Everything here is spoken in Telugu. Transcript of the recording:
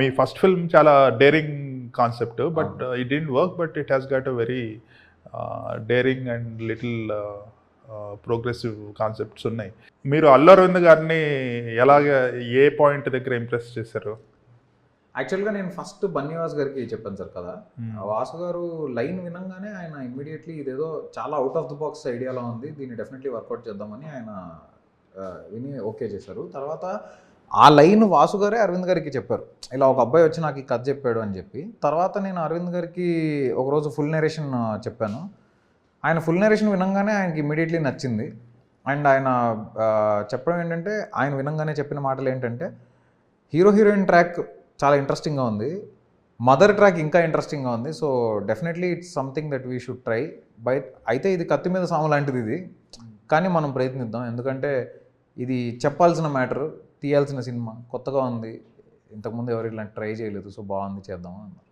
మీ ఫస్ట్ ఫిల్మ్ చాలా daring concept but it didn't work but it has got a very daring and little progressive concepts ఉన్నాయి. మీరు అల్లు అరవింద్ గారిని ఎలాగ ఏ పాయింట్ దగ్గర ఇంప్రెస్ చేశారు? యాక్చువల్గా నేను ఫస్ట్ బన్నీవాస్ గారికి చెప్పాను సార్ కదా. ఆ వాసు గారు లైన్ వినంగానే ఆయన ఇమ్మీడియట్లీ ఇదేదో చాలా అవుట్ ఆఫ్ ద బాక్స్ ఐడియాలో ఉంది. దీన్ని డెఫినెట్లీ వర్కౌట్ చేద్దామని ఆయన ఆ, విని ఓకే చేశారు. తర్వాత ఆ లైన్ వాసు గారే అరవింద్ గారికి చెప్పారు. ఇలా ఒక అబ్బాయి వచ్చి నాకు ఈ కథ చెప్పాడు అని చెప్పి. తర్వాత నేను అరవింద్ గారికి ఒకరోజు ఫుల్ నెరేషన్ చెప్పాను. ఆయన ఫుల్ నెరేషన్ వినంగానే ఆయనకి ఇమీడియట్లీ నచ్చింది. అండ్ ఆయన చెప్పడం ఏంటంటే ఆయన వినంగానే చెప్పిన మాటలు ఏంటంటే హీరో హీరోయిన్ ట్రాక్ చాలా ఇంట్రెస్టింగ్గా ఉంది. మదర్ ట్రాక్ ఇంకా ఇంట్రెస్టింగ్గా ఉంది. So definitely it's something that we should try bite అయితే ఇది కత్తి మీద సాము లాంటిది ఇది. కానీ మనం ప్రయత్నిద్దాం. ఎందుకంటే ఇది చెప్పాల్సిన మ్యాటర్ తీయాల్సిన సినిమా కొత్తగా ఉంది. ఇంతకుముందు ఎవరు ఇలాంటి ట్రై చేయలేదు. సో బాగుంది చేద్దాం అన్నారు.